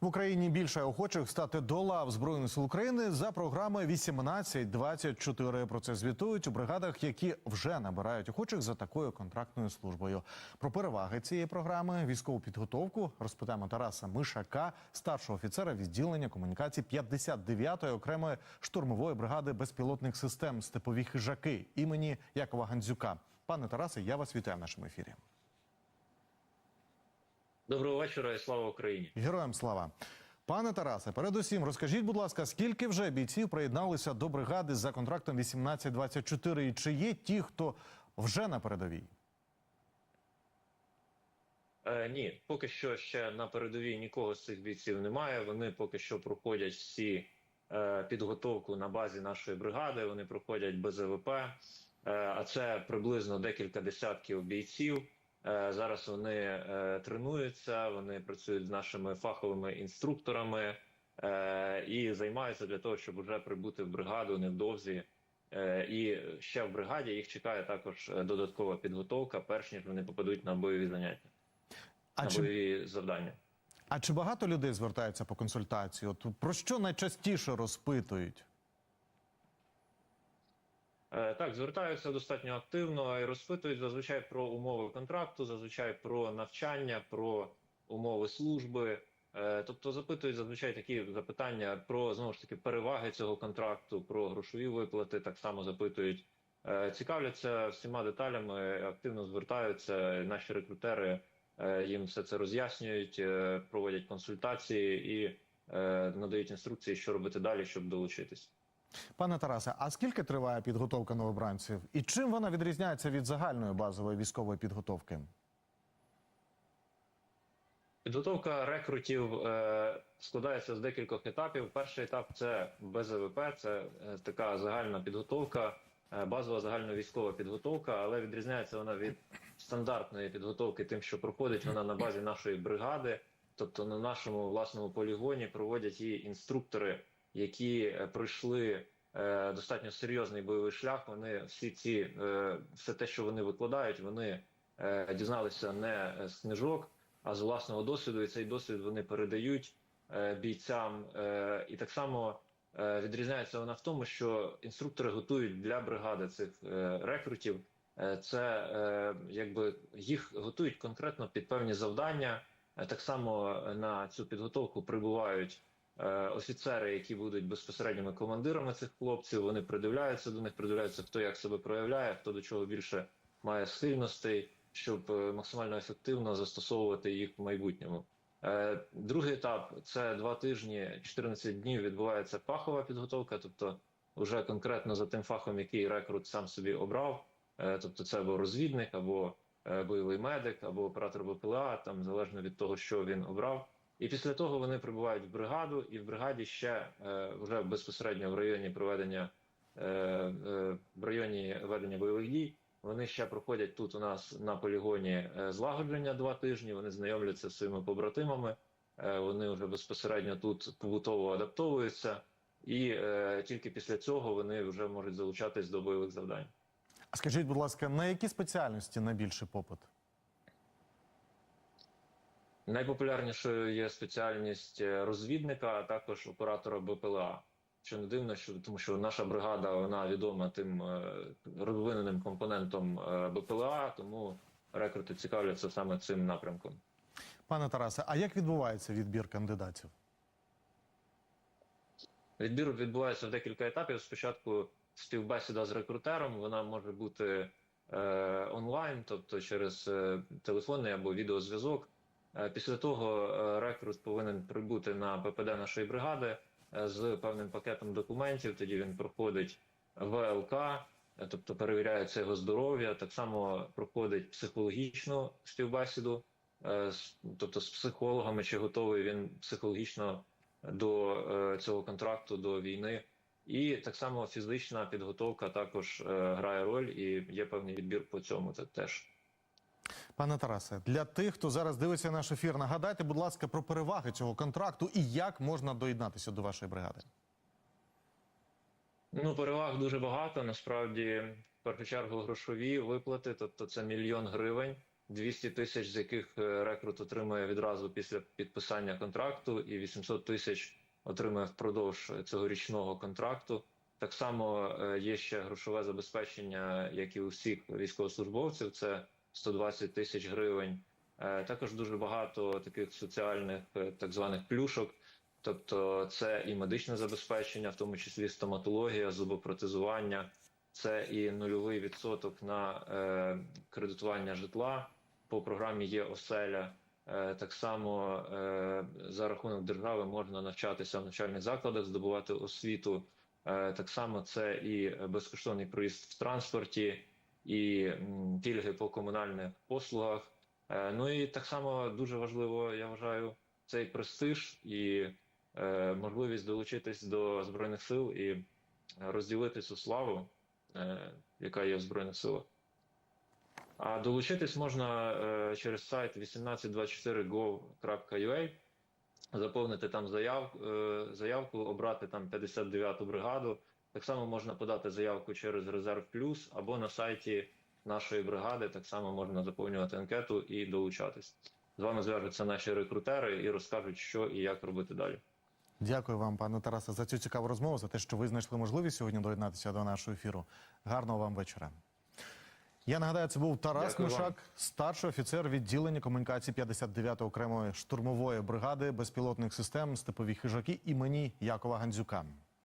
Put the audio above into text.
В Україні більше охочих стати до лав збройних сил України за програмою 18-24. Про це звітують у бригадах, які вже набирають охочих за такою контрактною службою. Про переваги цієї програми, військову підготовку розпитаємо Тараса Мишака, старшого офіцера відділення комунікацій 59-ї окремої штурмової бригади безпілотних систем степові хижаки імені Якова Гандзюка. Пане Тарасе, я вас вітаю в нашому ефірі. Доброго вечора і слава Україні. Героям слава. Пане Тарасе, передусім розкажіть, будь ласка, скільки вже бійців приєдналися до бригади за контрактом 1824 і чи є ті, хто вже на передовій? Е, ні, поки що ще на передовій нікого з цих бійців немає. Вони поки що проходять всі е, підготовку на базі нашої бригади. Вони проходять БЗВП, е, а це приблизно декілька десятків бійців. Е, зараз вони е, тренуються, вони працюють з нашими фаховими інструкторами е, і займаються для того, щоб вже прибути в бригаду невдовзі. І ще в бригаді їх чекає також додаткова підготовка, перш ніж вони попадуть на бойові заняття, А на чи, бойові завдання. а чи багато людей звертаються по консультації? От про що найчастіше розпитують? Е, Так, звертаються достатньо активно і розпитують зазвичай про умови контракту, зазвичай про навчання, про умови служби. Е, Тобто запитують зазвичай такі запитання про знову ж таки переваги цього контракту, про грошові виплати. Так само запитують, Е, цікавляться всіма деталями, активно звертаються. Наші рекрутери їм все це роз'яснюють, проводять консультації і надають інструкції, що робити далі, щоб долучитись. Пане Тарасе, а скільки триває підготовка новобранців? І чим вона відрізняється від загальної базової військової підготовки? Підготовка рекрутів е, складається з декількох етапів. Перший етап це БЗВП, це е, така загальна підготовка, е, базова загальновійськова підготовка, але відрізняється вона від стандартної підготовки, тим, що проходить вона на базі нашої бригади, тобто на нашому власному полігоні проводять її інструктори, які е, пройшли е, достатньо серйозний бойовий шлях. Вони всі ці е, все те, що вони викладають, вони дізналися не з книжок а з власного досвіду, і цей досвід вони передають бійцям. І так само відрізняється вона в тому, що інструктори готують для бригади цих рекрутів. Це якби їх готують конкретно під певні завдання. Так само на цю підготовку прибувають. Е, Офіцери, які будуть безпосередніми командирами цих хлопців, вони придивляються до них, придивляються, хто як себе проявляє, хто до чого більше має сильностей щоб е, максимально ефективно застосовувати їх в майбутньому. Е, Другий етап це два тижні, 14 днів відбувається фахова підготовка, тобто вже конкретно за тим фахом, який рекрут сам собі обрав. Тобто, це або розвідник, або бойовий медик, або оператор БПЛА, там залежно від того, що він обрав. І після того вони прибувають в бригаду, і в бригаді ще е, вже безпосередньо в районі проведення е, е, в районі ведення бойових дій. Вони ще проходять тут у нас на полігоні е, злагодження два тижні. Вони знайомляться з своїми побратимами. е, Вони вже безпосередньо тут побутово адаптовуються, і е, тільки після цього вони вже можуть залучатись до бойових завдань. А скажіть, будь ласка, на які спеціальності найбільший попит? Найпопулярнішою є спеціальність е, розвідника, а також оператора БПЛА. Що не дивно, що тому, що наша бригада вона відома тим е, розвиненим компонентом е, БПЛА, тому рекрути цікавляться саме цим напрямком. Пане Тарасе, а як відбувається відбір кандидатів? Відбір відбувається в декілька етапів. Спочатку співбесіда з рекрутером, вона може бути е, онлайн, тобто через телефонний або відеозв'язок. Е, після того е, рекрут повинен прибути на ППД нашої бригади е, з певним пакетом документів. Тоді він проходить ВЛК, тобто перевіряється його здоров'я. Так само проходить психологічну співбесіду, тобто з психологами, чи готовий він психологічно до цього контракту, до війни. І так само фізична підготовка також грає роль, і є певний відбір по цьому. Це теж. Пане Тарасе, для тих, хто зараз дивиться наш ефір, нагадайте, будь ласка, про переваги цього контракту і як можна доєднатися до вашої бригади. Ну, переваг дуже багато. Насправді, в першу чергу, грошові виплати, тобто це мільйон гривень 200 тисяч, з яких е, рекрут отримує відразу після підписання контракту, і 800 тисяч отримує впродовж цьогорічного контракту. Так само е, є ще грошове забезпечення, як і у всіх військовослужбовців. Це 120 тисяч гривень. Е, Також дуже багато таких соціальних е, так званих плюшок. Тобто, це і медичне забезпечення, в тому числі стоматологія, зубопротезування, це і нульовий відсоток на е, кредитування житла по програмі є оселя. Е, так само е, за рахунок держави можна навчатися в навчальних закладах, здобувати освіту. Е, так само це і безкоштовний проїзд в транспорті, і пільги по комунальних послугах. Е, ну і так само дуже важливо, я вважаю, цей престиж і е, можливість долучитись до збройних сил і розділити цю славу, е, яка є в збройних силах. А долучитись можна через сайт 1824gov.ua, заповнити там заяв, е, заявку, обрати там 59-ту бригаду. Так само можна подати заявку через Резерв Плюс або на сайті нашої бригади. Так само можна заповнювати анкету і долучатись. З вами зв'яжуться наші рекрутери і розкажуть, що і як робити далі. Дякую вам, пане Тарасе, за цю цікаву розмову, за те, що ви знайшли можливість сьогодні доєднатися до нашого ефіру. Гарного вам вечора. Я нагадаю, це був Тарас Дякую вам. Мишак, старший офіцер відділення комунікації 59-ї окремої штурмової бригади безпілотних систем степові хижаки імені Якова Гандзюка.